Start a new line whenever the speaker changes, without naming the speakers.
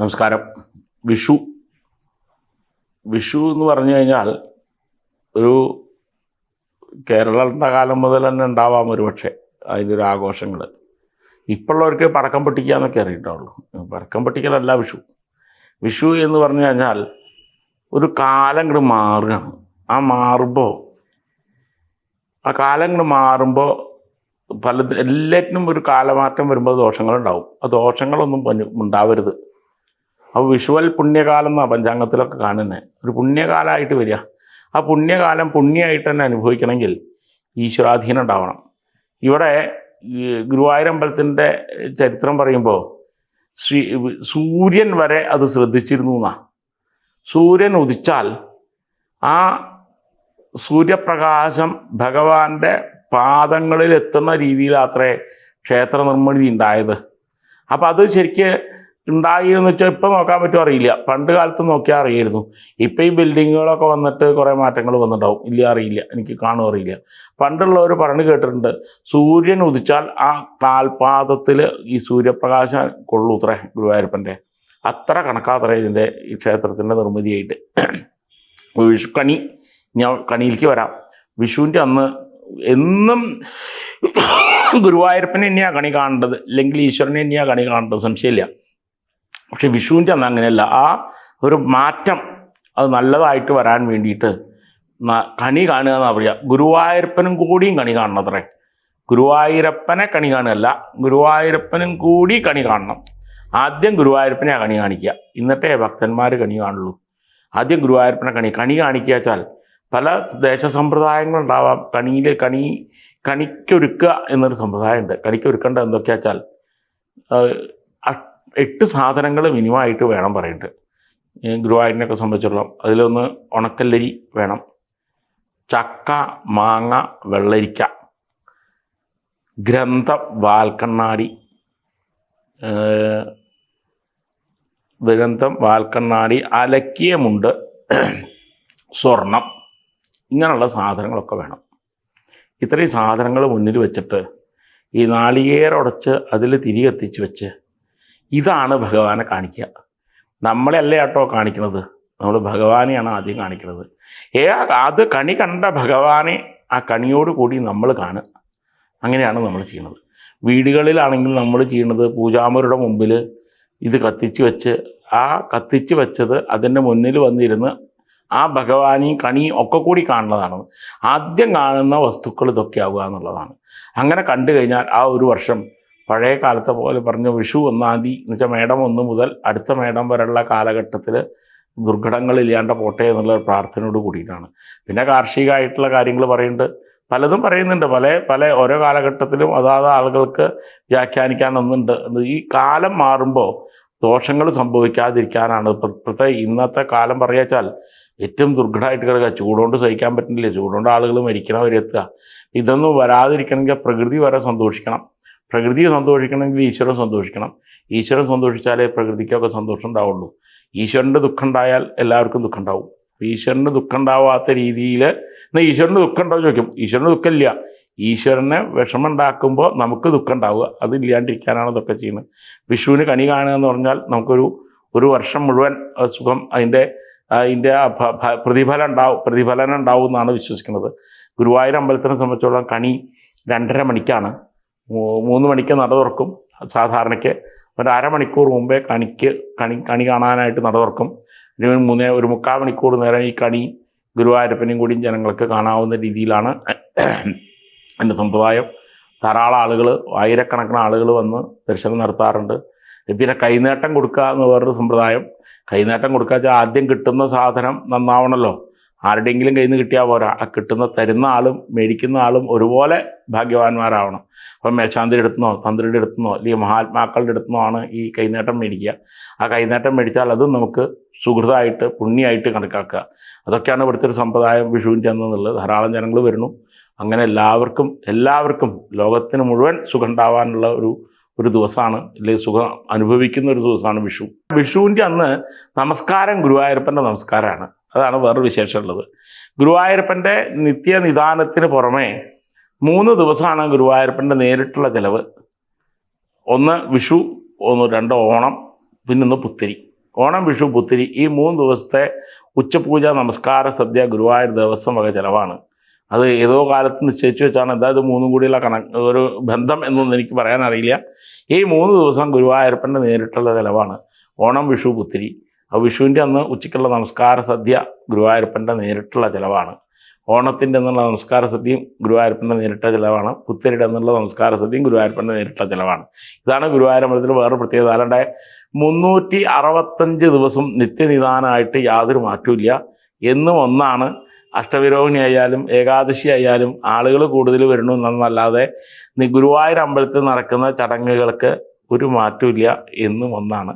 നമസ്കാരം. വിഷു. വിഷു എന്ന് പറഞ്ഞു കഴിഞ്ഞാൽ ഒരു കേരളത്തിന്റെ കാലം മുതൽ തന്നെ ഉണ്ടാവാം ഒരു പക്ഷേ അതിന്റെ ഒരു ആഘോഷങ്ങൾ. ഇപ്പോഴുള്ളവർക്ക് പടക്കം പൊട്ടിക്കുക എന്നൊക്കെ അറിയിട്ടുള്ളൂ പടക്കം പൊട്ടിക്കലല്ല വിഷു. വിഷു എന്ന് പറഞ്ഞു കഴിഞ്ഞാൽ ഒരു കാലം ഇങ്ങോട്ട് മാറുകയാണ്. ആ മാറുമ്പോൾ ആ കാലം ഇങ്ങോട്ട് മാറുമ്പോൾ പല എല്ലാറ്റിനും ഒരു കാലമാറ്റം വരുമ്പോൾ ദോഷങ്ങളുണ്ടാവും. ആ ദോഷങ്ങളൊന്നും ഉണ്ടാവരുത്. അപ്പോൾ വിഷുവൽ പുണ്യകാലം എന്നാണ് പഞ്ചാംഗത്തിലൊക്കെ കാണുന്നത് ഒരു പുണ്യകാലമായിട്ട് വരിക. ആ പുണ്യകാലം പുണ്യമായിട്ട് തന്നെ അനുഭവിക്കണമെങ്കിൽ ഈശ്വരാധീനം ഉണ്ടാവണം. ഇവിടെ ഗുരുവായൂരമ്പലത്തിന്റെ ചരിത്രം പറയുമ്പോൾ ശ്രീ സൂര്യൻ വരെ അത് ശ്രദ്ധിച്ചിരുന്നു എന്നാ. സൂര്യൻ ഉദിച്ചാൽ ആ സൂര്യപ്രകാശം ഭഗവാന്റെ പാദങ്ങളിൽ എത്തുന്ന രീതിയിലാത്രേ ക്ഷേത്ര നിർമ്മിതി ഉണ്ടായത്. അപ്പം അത് ശരിക്ക് ഉണ്ടായി എന്ന് വെച്ചാൽ ഇപ്പം നോക്കാൻ പറ്റുമോ അറിയില്ല. പണ്ട് കാലത്ത് നോക്കിയാൽ അറിയായിരുന്നു. ഇപ്പം ഈ ബിൽഡിങ്ങുകളൊക്കെ വന്നിട്ട് കുറേ മാറ്റങ്ങൾ വന്നിട്ടുണ്ടാവും. ഇല്ല അറിയില്ല. എനിക്ക് കാണുമോ അറിയില്ല. പണ്ടുള്ളവർ പറഞ്ഞു കേട്ടിട്ടുണ്ട് സൂര്യൻ ഉദിച്ചാൽ ആ കാൽപാദത്തിൽ ഈ സൂര്യപ്രകാശം കൊള്ളൂത്രേ ഗുരുവായൂരപ്പന്റെ. അത്ര കണക്കാത്ര ഇതിന്റെ ഈ ക്ഷേത്രത്തിന്റെ നിർമ്മിതിയായിട്ട്. വിഷുക്കണി ഞാൻ കണിയിലേക്ക് വരാം. വിഷുവിന്റെ അന്ന് എന്നും ഗുരുവായൂരപ്പനെ തന്നെയാണ് കണി കാണേണ്ടത്. അല്ലെങ്കിൽ ഈശ്വരനെ തന്നെയാണ് കണി കാണേണ്ടത്. സംശയമില്ല. പക്ഷെ വിഷുവിന്റെ അന്ന് അങ്ങനെയല്ല. ആ ഒരു മാറ്റം അത് നല്ലതായിട്ട് വരാൻ വേണ്ടിയിട്ട് കണി കാണുക എന്നാണ് പറയുക ഗുരുവായൂരപ്പനും കൂടിയും കണി കാണണത്രേ. ഗുരുവായൂരപ്പനെ കണി കാണുകയല്ല ഗുരുവായൂരപ്പനും കൂടി കണി കാണണം. ആദ്യം ഗുരുവായൂരപ്പനെ കണി കാണിക്കുക. ഇന്നത്തെ ഭക്തന്മാർ കണി കാണുള്ളൂ. ആദ്യം ഗുരുവായൂരപ്പനെ കണി കണി കാണിക്കുക വെച്ചാൽ പല ദേശസമ്പ്രദായങ്ങളുണ്ടാവാം കണിയിൽ കണി കണിക്കൊരുക്കുക എന്നൊരു സമ്പ്രദായമുണ്ട്. കണിക്കൊരുക്കേണ്ടത് എന്തൊക്കെയാ വെച്ചാൽ എട്ട് സാധനങ്ങൾ മിനിമം ആയിട്ട് വേണം പറയുന്നുണ്ട് ഗുരുവായൂരിനെയൊക്കെ സംബന്ധിച്ചിടത്തോളം. അതിലൊന്ന് ഉണക്കല്ലരി വേണം. ചക്ക മാങ്ങ വെള്ളരിക്ക. ഗ്രന്ഥ വാൽക്കണ്ണാടി. ഗ്രന്ഥം വാൽക്കണ്ണാടി അലക്കിയ മുണ്ട് സ്വർണം. ഇങ്ങനെയുള്ള സാധനങ്ങളൊക്കെ വേണം. ഇത്രയും സാധനങ്ങൾ മുന്നിൽ വെച്ചിട്ട് ഈ നാളികേരടച്ച് അതിൽ തിരി കത്തിച്ച് വെച്ച് ഇതാണ് ഭഗവാനെ കാണിക്കുക. നമ്മളെയല്ല കേട്ടോ കാണിക്കുന്നത് നമ്മൾ ഭഗവാനെയാണ് ആദ്യം കാണിക്കുന്നത് ഏ അത് കണി കണ്ട ഭഗവാനെ ആ കണിയോട് കൂടി നമ്മൾ കാണുക. അങ്ങനെയാണ് നമ്മൾ ചെയ്യുന്നത്. വീടുകളിലാണെങ്കിൽ നമ്മൾ ചെയ്യുന്നത് പൂജാമുരുടെ മുമ്പിൽ ഇത് കത്തിച്ച് വെച്ച് ആ കത്തിച്ച് വെച്ചത് അതിന്റെ മുന്നിൽ വന്നിരുന്ന് ആ ഭഗവാനെയും കണിയും ഒക്കെ കൂടി കാണുന്നതാണ്. ആദ്യം കാണുന്ന വസ്തുക്കൾ ഇതൊക്കെ ആവുക എന്നുള്ളതാണ്. അങ്ങനെ കണ്ടു കഴിഞ്ഞാൽ ആ ഒരു വർഷം പഴയ കാലത്തെ പോലെ പറഞ്ഞ വിഷു ഒന്നാം തീയതി എന്ന് വെച്ചാൽ മേടം ഒന്ന് മുതൽ അടുത്ത മേടം വരെയുള്ള കാലഘട്ടത്തിൽ ദുർഘടങ്ങളില്ലാണ്ട് പോട്ടെ എന്നുള്ള പ്രാർത്ഥനയോട് കൂടിയിട്ടാണ്. പിന്നെ കാർഷികമായിട്ടുള്ള കാര്യങ്ങൾ പറയുന്നുണ്ട്. പലതും പറയുന്നുണ്ട്. പല പല ഓരോ കാലഘട്ടത്തിലും അതാത് ആളുകൾക്ക് വ്യാഖ്യാനിക്കാൻ ഒന്നുണ്ട് ഈ കാലം മാറുമ്പോൾ ദോഷങ്ങൾ സംഭവിക്കാതിരിക്കാനാണ്. ഇപ്പം ഇപ്പോഴത്തെ ഇന്നത്തെ കാലം പറയാച്ചാൽ ഏറ്റവും ദുർഘടമായിട്ട് കിടക്കുക. ചൂടുകൊണ്ട് സഹിക്കാൻ പറ്റുന്നില്ല ചൂടുകൊണ്ട് ആളുകൾ മരിക്കണവരെത്തുക ഇതൊന്നും വരാതിരിക്കണമെങ്കിൽ പ്രകൃതി വരെ സന്തോഷിക്കണം. പ്രകൃതി സന്തോഷിക്കണമെങ്കിൽ ഈശ്വരൻ സന്തോഷിക്കണം. ഈശ്വരൻ സന്തോഷിച്ചാലേ പ്രകൃതിക്കൊക്കെ സന്തോഷം ഉണ്ടാവുള്ളൂ. ഈശ്വരന്റെ ദുഃഖം ഉണ്ടായാൽ എല്ലാവർക്കും ദുഃഖം ഉണ്ടാവും. അപ്പോൾ ഈശ്വരന് ദുഃഖം ഉണ്ടാവാത്ത രീതിയിൽ എന്നാൽ ഈശ്വരന് ദുഃഖം ഉണ്ടാവും ചോദിക്കും. ഈശ്വരന് ദുഃഖമില്ല. ഈശ്വരനെ വിഷമം ഉണ്ടാക്കുമ്പോൾ നമുക്ക് ദുഃഖം ഉണ്ടാവുക. അതില്ലാണ്ടിരിക്കാനാണ് ഇതൊക്കെ ചെയ്യുന്നത്. വിഷുവിന് കണി കാണുക എന്ന് പറഞ്ഞാൽ നമുക്കൊരു ഒരു വർഷം മുഴുവൻ സുഖം അതിന്റെ അതിന്റെ പ്രതിഫലം ഉണ്ടാവും. പ്രതിഫലനം ഉണ്ടാവും എന്നാണ് വിശ്വസിക്കുന്നത്. ഗുരുവായൂർ അമ്പലത്തിനെ സംബന്ധിച്ചോളം കണി രണ്ടര മണിക്കാണ്. മൂന്ന് മണിക്ക് നട തുറക്കും. സാധാരണയ്ക്ക് ഒരു അരമണിക്കൂർ മുമ്പേ കണിക്ക് കണി കണി കാണാനായിട്ട് നട തുറക്കും. ഒരു മൂന്നേ ഒരു മുക്കാൽ മണിക്കൂർ നേരം ഈ കണി ഗുരുവായൂരപ്പനെയും കൂടിയും ജനങ്ങൾക്ക് കാണാവുന്ന രീതിയിലാണ് എന്റെ സമ്പ്രദായം. ധാരാളം ആളുകൾ ആയിരക്കണക്കിന് ആളുകൾ വന്ന് ദർശനം നടത്താറുണ്ട്. പിന്നെ കൈനേട്ടം കൊടുക്കുക എന്ന് വേറൊരു സമ്പ്രദായം. കൈനേട്ടം കൊടുക്കുക വെച്ചാൽ ആദ്യം കിട്ടുന്ന സാധനം നന്നാവണമല്ലോ ആരുടെയെങ്കിലും കയ്യിൽ നിന്ന് കിട്ടിയാൽ പോരാ. ആ കിട്ടുന്ന തരുന്ന ആളും മേടിക്കുന്ന ആളും ഒരുപോലെ ഭാഗ്യവാന്മാരാവണം. അപ്പം മേശാന്തിയുടെ അടുത്തുനിന്നോ തന്ത്രിയുടെ അടുത്തുനിന്നോ അല്ലെങ്കിൽ മഹാത്മാക്കളുടെ അടുത്തുനിന്നോ ആണ് ഈ കൈനേട്ടം മേടിക്കുക. ആ കൈനേട്ടം മേടിച്ചാൽ അതും നമുക്ക് സുഹൃതമായിട്ട് പുണ്യമായിട്ട് കണക്കാക്കുക. അതൊക്കെയാണ് ഇവിടുത്തെ ഒരു സമ്പ്രദായം വിഷുവിന്റെ എന്നുള്ളത്. ധാരാളം ജനങ്ങൾ വരുന്നു. അങ്ങനെ എല്ലാവർക്കും എല്ലാവർക്കും ലോകത്തിന് മുഴുവൻ സുഖം ഉണ്ടാവാനുള്ള ഒരു ഒരു ദിവസമാണ് അല്ലെങ്കിൽ സുഖം അനുഭവിക്കുന്ന ഒരു ദിവസമാണ് വിഷു. വിഷുവിന്റെ അന്ന് നമസ്കാരം ഗുരുവായൂരപ്പന്റെ നമസ്കാരമാണ്. അതാണ് വേറൊരു വിശേഷമുള്ളത് ഗുരുവായൂരപ്പന്റെ നിത്യനിദാനത്തിന് പുറമേ മൂന്ന് ദിവസമാണ് ഗുരുവായൂരപ്പന്റെ നേരിട്ടുള്ള ചിലവ്. ഒന്ന് വിഷു ഒന്ന് രണ്ട് ഓണം പിന്നെ ഒന്ന് പുത്തിരി. ഓണം വിഷു പുത്തിരി ഈ മൂന്ന് ദിവസത്തെ ഉച്ചപൂജ നമസ്കാര സദ്യ ഗുരുവായൂർ ദേവസ്വം വക ചിലവാണ്. അത് ഏതോ കാലത്ത് നിശ്ചയിച്ചു വെച്ചാണ്. ഇത് മൂന്നും കൂടിയുള്ള കണക്ക് ഒരു ബന്ധം എന്നൊന്നും എനിക്ക് പറയാനറിയില്ല. ഈ മൂന്ന് ദിവസം ഗുരുവായൂരപ്പന്റെ നേരിട്ടുള്ള ചിലവാണ്. ഓണം വിഷു പുത്തിരി. ആ വിഷുവിന്റെ അന്ന് ഉച്ചയ്ക്കുള്ള നമസ്കാര സദ്യ ഗുരുവായൂരപ്പന്റെ നേരിട്ടുള്ള ചിലവാണ്. ഓണത്തിന്റെ എന്നുള്ള നമസ്കാര സദ്യയും ഗുരുവായൂരപ്പന്റെ നേരിട്ട ചിലവാണ്. പുത്തരിയുടെ എന്നുള്ള നമസ്കാര സദ്യയും ഗുരുവായൂരപ്പന്റെ നേരിട്ട ചിലവാണ്. ഇതാണ് ഗുരുവായൂരമ്പലത്തിൽ വേറെ പ്രത്യേകത. അല്ലാണ്ട് മുന്നൂറ്റി അറുപത്തഞ്ച് ദിവസം നിത്യനിദാനമായിട്ട് യാതൊരു മാറ്റമില്ല എന്നും ഒന്നാണ്. അഷ്ടവിരോഹിണി ആയാലും ഏകാദശി ആയാലും ആളുകൾ കൂടുതൽ വരുന്നു എന്നല്ലാതെ ഗുരുവായൂർ അമ്പലത്തിൽ നടക്കുന്ന ചടങ്ങുകൾക്ക് ഒരു മാറ്റമില്ല എന്നും ഒന്നാണ്.